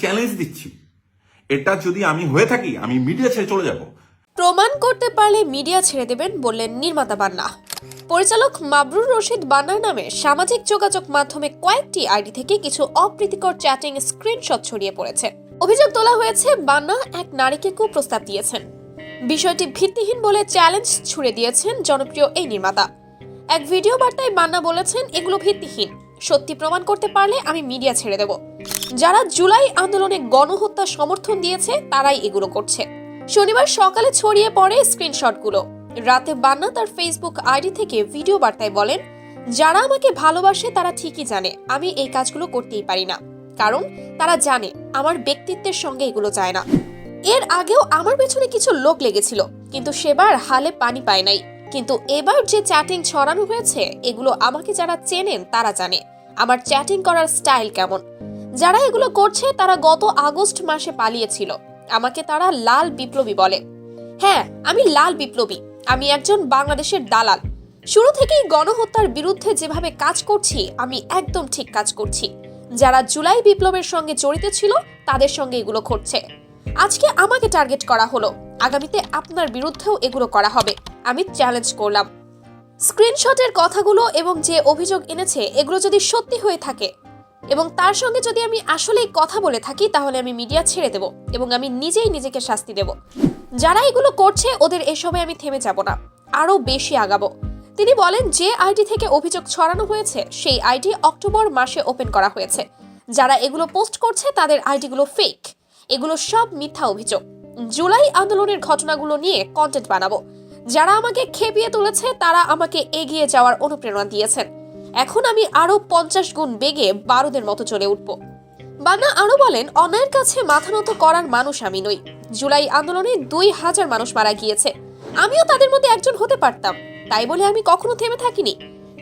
Challenge দিচ্ছি। এটা যদি আমি হয়ে থাকি, আমি মিডিয়া ছেড়ে চলে যাব। প্রমাণ করতে পারলে মিডিয়া ছেড়ে দেবেন বললেন নির্মাতা বান্না। পরিচালক মাবরুর রশিদ বান্নার নামে সামাজিক যোগাযোগ মাধ্যমে কয়েকটি আইডি থেকে কিছু অপ্রীতিকর চ্যাটিং স্ক্রিনশট ছড়িয়ে পড়েছে। অভিযোগ তোলা হয়েছে, বান্না এক নারীকে কুপ্রস্তাব দিয়েছেন। বিষয়টি ভিত্তিহীন বলে চ্যালেঞ্জ ছুড়ে দিয়েছেন জনপ্রিয় এই নির্মাতা। এক ভিডিও বার্তায় বান্না বলেছেন, এগুলো ভিত্তিহীন। সত্যি প্রমাণ করতে পারলে আমি মিডিয়া ছেড়ে দেব। যারা জুলাই আন্দোলনে গণহত্যা সমর্থন দিয়েছে, তারাই এগুলো করছে। শনিবার সকালে ছড়িয়ে পড়ে স্ক্রিনশটগুলো। রাতে বান্না তার ফেসবুক আইডি থেকে ভিডিও বার্তায় বলেন, যারা আমাকে ভালোবাসে তারা ঠিকই জানে, আমি এই কাজগুলো করতেই পারি না। কারণ তারা জানে, আমার ব্যক্তিত্বের সঙ্গে এগুলো যায় না। এর আগেও আমার পেছনে কিছু লোক লেগেছিল, কিন্তু সেবার হালে পানি পায় নাই। কিন্তু এবার যে চ্যাটিং ছড়ানো হয়েছে, এগুলো আমাকে যারা চেনেন তারা জানে। আমার চ্যাটিং করার স্টাইল কেমন? যারা এগুলো করছে, তারা গত আগস্ট মাসে পালিয়েছিল। আমাকে তারা লাল বিপ্লবী বলে। হ্যাঁ আমি লাল বিপ্লবী। আমি একজন বাংলাদেশের দালাল। শুরু থেকেই গণহত্যার বিরুদ্ধে যেভাবে কাজ করছি, আমি একদম ঠিক কাজ করছি। যারা জুলাই বিপ্লবের সঙ্গে জড়িত ছিল, তাদের সঙ্গে এগুলো ঘটছে। আজকে আমাকে টার্গেট করা হলো, আগামীতে আপনার বিরুদ্ধেও এগুলো করা হবে। আমি চ্যালেঞ্জ করলাম। স্ক্রিনশটের কথাগুলো এবং যে অভিযোগ এনেছে, এগুলো যদি সত্যি হয়ে থাকে এবং তার সঙ্গে যদি আমি আসলেই কথা বলে থাকি, তাহলে আমি মিডিয়া ছেড়ে দেব এবং আমি নিজেই নিজেকে শাস্তি দেব। যারা এগুলো করছে, ওদের এ সময় আমি থেমে যাব না, আরও বেশি আগাবো। তিনি বলেন, যে আইডি থেকে অভিযোগ ছড়ানো হয়েছে, সেই আইডি অক্টোবর মাসে ওপেন করা হয়েছে। যারা এগুলো পোস্ট করছে, তাদের আইডিগুলো ফেক এগুলো সব মিথ্যা অভিযোগ। জুলাই আন্দোলনের ঘটনাগুলো নিয়ে কন্টেন্ট বানাবো। যারা আমাকে খেপিয়ে তুলেছে, তারা আমাকে এগিয়ে যাওয়ার অনুপ্রেরণা দিয়েছেন। এখন আমি আরও পঞ্চাশ গুণ বেগে বারুদের মতো চলে উঠব। বান্না আরও বলেন অন্যায়ের কাছে মাথা নত করার মানুষ আমি নই। জুলাই আন্দোলনে দুই হাজার মানুষ মারা গিয়েছে। আমিও তাদের মধ্যে একজন হতে পারতাম। তাই বলে আমি কখনো থেমে থাকিনি।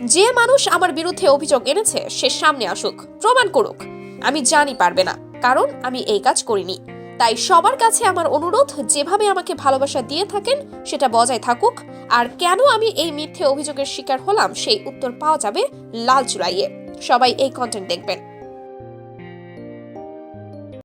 যে মানুষ আমার বিরুদ্ধে অভিযোগ এনেছে, সে সামনে আসুক, প্রমাণ করুক। আমি জানি পারবে না, কারণ আমি এই কাজ করিনি। তাই সবার কাছে আমার অনুরোধ, যেভাবে আমাকে ভালোবাসা দিয়ে থাকেন, সেটা বজায় থাকুক। আর কেন আমি এই মিথ্যে অভিযোগের শিকার হলাম, সেই উত্তর পাওয়া যাবে লাল চুলাইয়ে সবাই এই কন্টেন্ট দেখবেন।